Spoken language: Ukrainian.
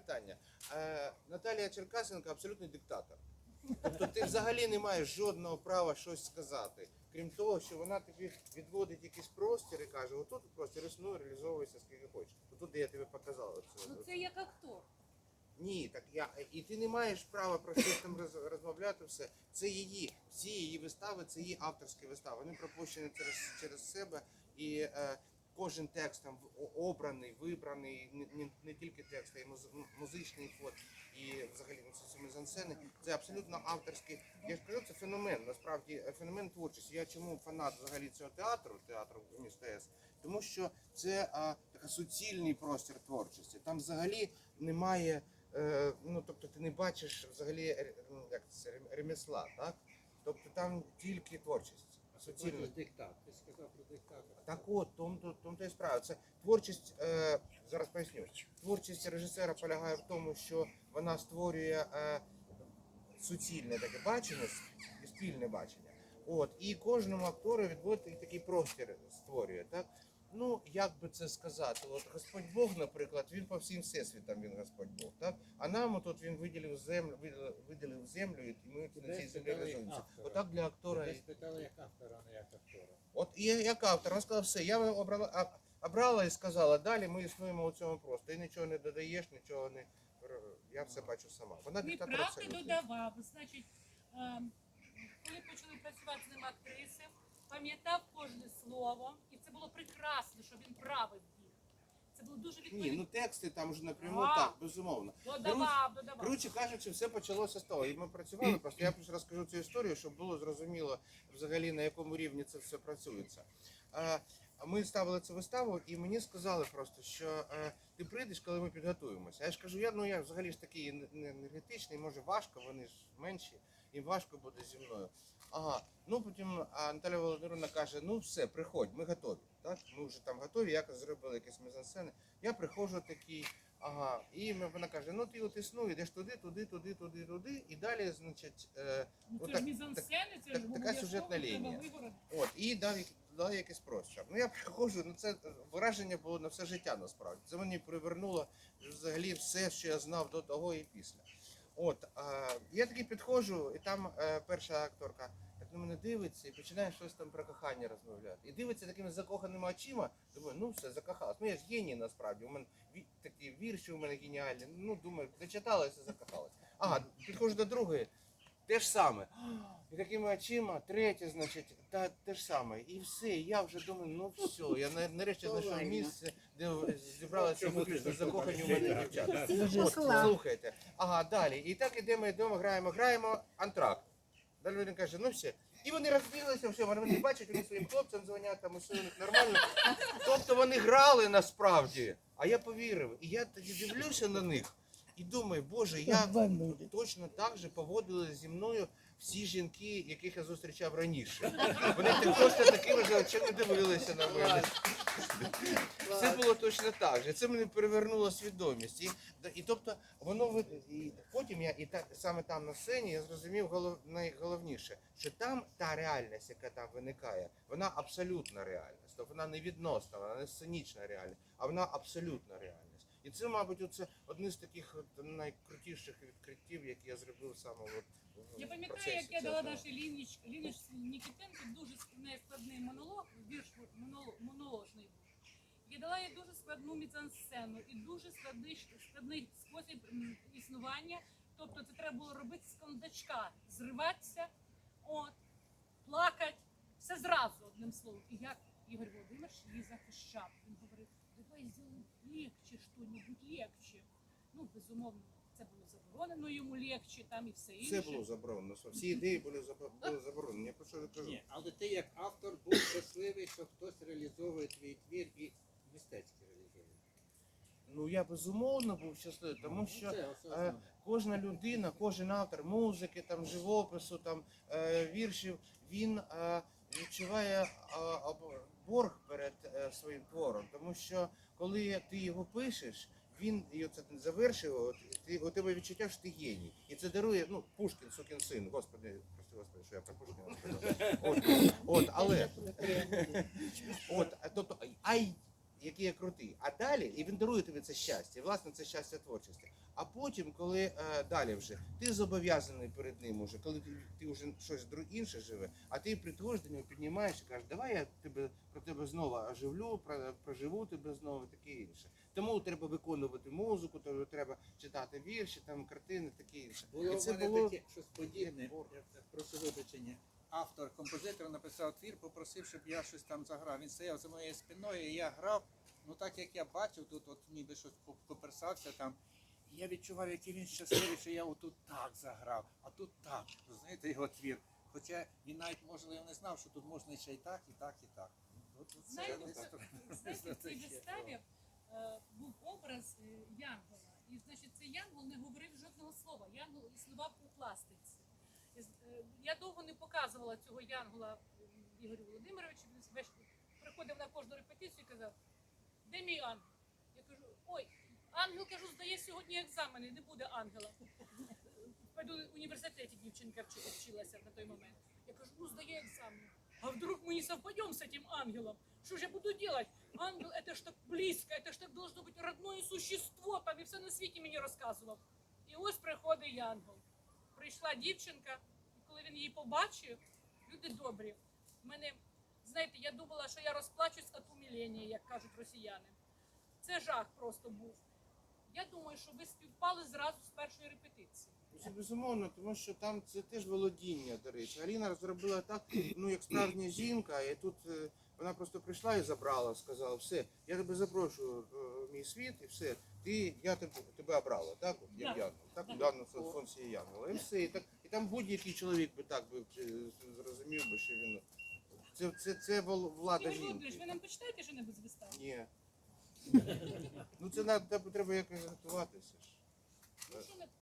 питання. Е, Наталія Черкасенко абсолютний диктатор. Тобто ти взагалі не маєш жодного права щось сказати. Крім того, що вона тобі відводить якийсь простір і каже, отут простір існує, реалізовуйся скільки хочеш. Отут, де я тобі показав. Оце, Ну це як актор. ні, так я і ти не маєш права про щось там роз- розмовляти. Все це її, всі її вистави, це її авторські вистави. Вони пропущені через через себе, і е, кожен текст там обраний, вибраний, не, не, тільки текст, а й музичний фон, і взагалі ну, це мізансцени. Це абсолютно авторський. Я ж кажу, це феномен. Насправді е, феномен творчості. Я чому фанат взагалі цього театру, театру міста С? Тому що це а, така суцільний простір творчості. Там взагалі немає. Е, ну тобто ти не бачиш взагалі е, як це ремесла, так? Тобто там тільки творчість. Суцільно. диктат. Ти сказав про диктатора. Так от, тому то, то і справа. Це творчість, е, зараз поясню. Творчість режисера полягає в тому, що вона створює е, суцільне таке бачення, спільне бачення. От, і кожному актору відводить такий простір створює. Так? Ну, як би це сказати? От Господь Бог, наприклад, він по всім всесвітам він Господь Бог. Так? А нам тут він виділив землю, виділив, виділив землю, і ми тут на цій землі автора. Отак для актора. Тебе спитали як автора, не як актора. От і я- як автор, вона сказала все, я обрала, а- обрала і сказала, далі ми існуємо у цьому просто. Ти нічого не додаєш, нічого не. Я все бачу сама. Вона Мій правди абсолютно. додавав. Значить, ем, коли почали працювати з ним актриси, пам'ятав кожне слово, і це було прекрасно, що він правив їх. Це було дуже Ні, ну тексти там вже напряму, А. так, безумовно. Додавав, додавав. Коротше кажучи, все почалося з того. І ми працювали просто. Я просто розкажу цю історію, щоб було зрозуміло взагалі на якому рівні це все працюється. Ми ставили цю виставу, і мені сказали просто, що е, ти прийдеш, коли ми підготуємося. Я ж кажу, я ну я взагалі ж такий не енергетичний, може важко, вони ж менші, їм важко буде зі мною. Ага, ну потім Наталя Володимировна каже: ну все, приходь, ми готові. Так, ми вже там готові, якось зробили якісь мізансцени. Я приходжу такий. Ага, і вона каже: ну ти от існує, йдеш туди, туди, туди, туди, туди, і далі, значить, е, Ну, ну, це так- ж мізансцени, це так- ж така сюжетна лінія. от, і дав, дав якийсь простір. Ну я приходжу, ну це враження було на все життя насправді. Це мені привернуло взагалі все, що я знав до того і після. От, а, я таки підходжу, і там е, перша акторка так на мене дивиться і починає щось там про кохання розмовляти. І дивиться такими закоханими очима. Думаю, ну все, закохалась. Ну я ж геній насправді. У мене такі вірші у мене геніальні. Ну, думаю, дочиталася, закохалась. Ага, підходжу до другої, те ж саме. І такими очима, третє, значить, та те ж саме. І все. І я вже думаю, ну все, я на- нарешті знайшов місце, де зібралися виключно закохані у мене дівчата. От, слухайте. Ага, далі. І так ідемо, йдемо, граємо, граємо, антракт. Далі він каже, ну все. І вони розбіглися, все, вони не бачать, вони своїм хлопцям дзвонять, там усе у них нормально. Тобто вони грали насправді, а я повірив. І я тоді дивлюся на них і думаю, боже, я точно так же поводили зі мною всі жінки, яких я зустрічав раніше. Вони точно такими ж очима дивилися на мене. Це було точно так же. Це мене перевернуло свідомість. І, і тобто воно і потім я і так саме там на сцені я зрозумів голов, найголовніше, що там та реальність, яка там виникає, вона абсолютна реальність. Тобто вона не відносна, вона не сценічна реальність, а вона абсолютна реальність. І це, мабуть, оце одне з таких от найкрутіших відкриттів, які я зробив саме от в Я пам'ятаю, як я дала нашій Лініч, Лініч Нікітенко дуже ск- нескладний монолог, вірш монолог, монологний був. Я дала їй дуже складну мізансцену і дуже складний, складний спосіб існування. Тобто це треба було робити з кондачка, зриватися, от, плакати, все зразу, одним словом. І як Ігор Володимирович її захищав. Він говорив, давай зробимо легче, що-небудь легче. Ну, безумовно, це було заборонено йому легче, там і все інше. Все було заборонено. Всі ідеї були забо- були заборонені. Я про що я кажу. Ні, але ти як автор був щасливий, що хтось реалізовує твій твір і мистецьки реалізує. Ну я безумовно був щасливий, тому Ну, що це е, основне. кожна людина, кожен автор музики, там живопису, там е, віршів, він е, відчуває е, борг перед е, своїм твором, тому що коли ти його пишеш. Він і це завершив, ти, у тебе відчуття, що ти геній. І це дарує, ну, Пушкін, сукін син, господи, прости господи, що я про Пушкіна сказав. От, от, але От, тобто, а й який я крутий. А далі, і він дарує тобі це щастя, і власне це щастя творчості. А потім, коли е, далі вже ти зобов'язаний перед ним уже, коли ти, ти вже щось інше живе, а ти приходиш до нього, піднімаєш і кажеш, давай я тебе про тебе знову оживлю, про, проживу тебе знову, і таке інше. Тому треба виконувати музику, то треба читати вірші, там картини, таке інше. Було і в це мене було таке щось подібне. прошу вибачення. Автор, композитор написав твір, попросив, щоб я щось там заграв. Він стояв за моєю спиною, і я грав. Ну так як я бачив, тут от ніби щось коперсався там. І я відчував, який він щасливий, що я отут так заграв, а тут так. Розумієте, його твір. Хоча він навіть можливо не знав, що тут можна ще і так, і так, і так. От це Знаєте, це- Знаєте, в цій виставі е, був образ е, Янгола. І значить, цей Янгол не говорив жодного слова. Янгол існував у пластиці. І, з- е, я довго не показувала цього Янгола е, Ігорю Володимировичу. Він весь приходив на кожну репетицію і казав, де мій ангел? Я кажу, ой, ангел кажу, здає сьогодні екзамени, не буде ангела. Пойду в університеті дівчинка вчи- вчилася на той момент. Я кажу, ну здає екзамен. А вдруг мы не совпадем с этим ангелом? Что же я буду делать? Ангел, это ж так близко, это ж так должно быть родное существо, там і все на світі мені розказував. І ось приходить янгол. Прийшла дівчинка, і коли він її побачив, люди добрі. В мене, знаєте, я думала, що я розплачусь від умилення, як кажуть росіяни. Це жах просто був. Я думаю, що ви співпали зразу з першої репетиції. Це безумовно, тому що там це теж володіння, до речі. Аліна зробила так, ну як справжня жінка, і тут е, вона просто прийшла і забрала, сказала, все, я тебе запрошую е, в мій світ, і все, ти, я тебе, тебе обрала, так? От, як Так. Янгол, так? Так. В даному фонсі. І все, і, так, і там будь-який чоловік би так би е, зрозумів би, що він. Це, це, це влада Юрій жінки. ви нам почитаєте що небудь з вистави? Ні. Ну це треба, якось готуватися ж.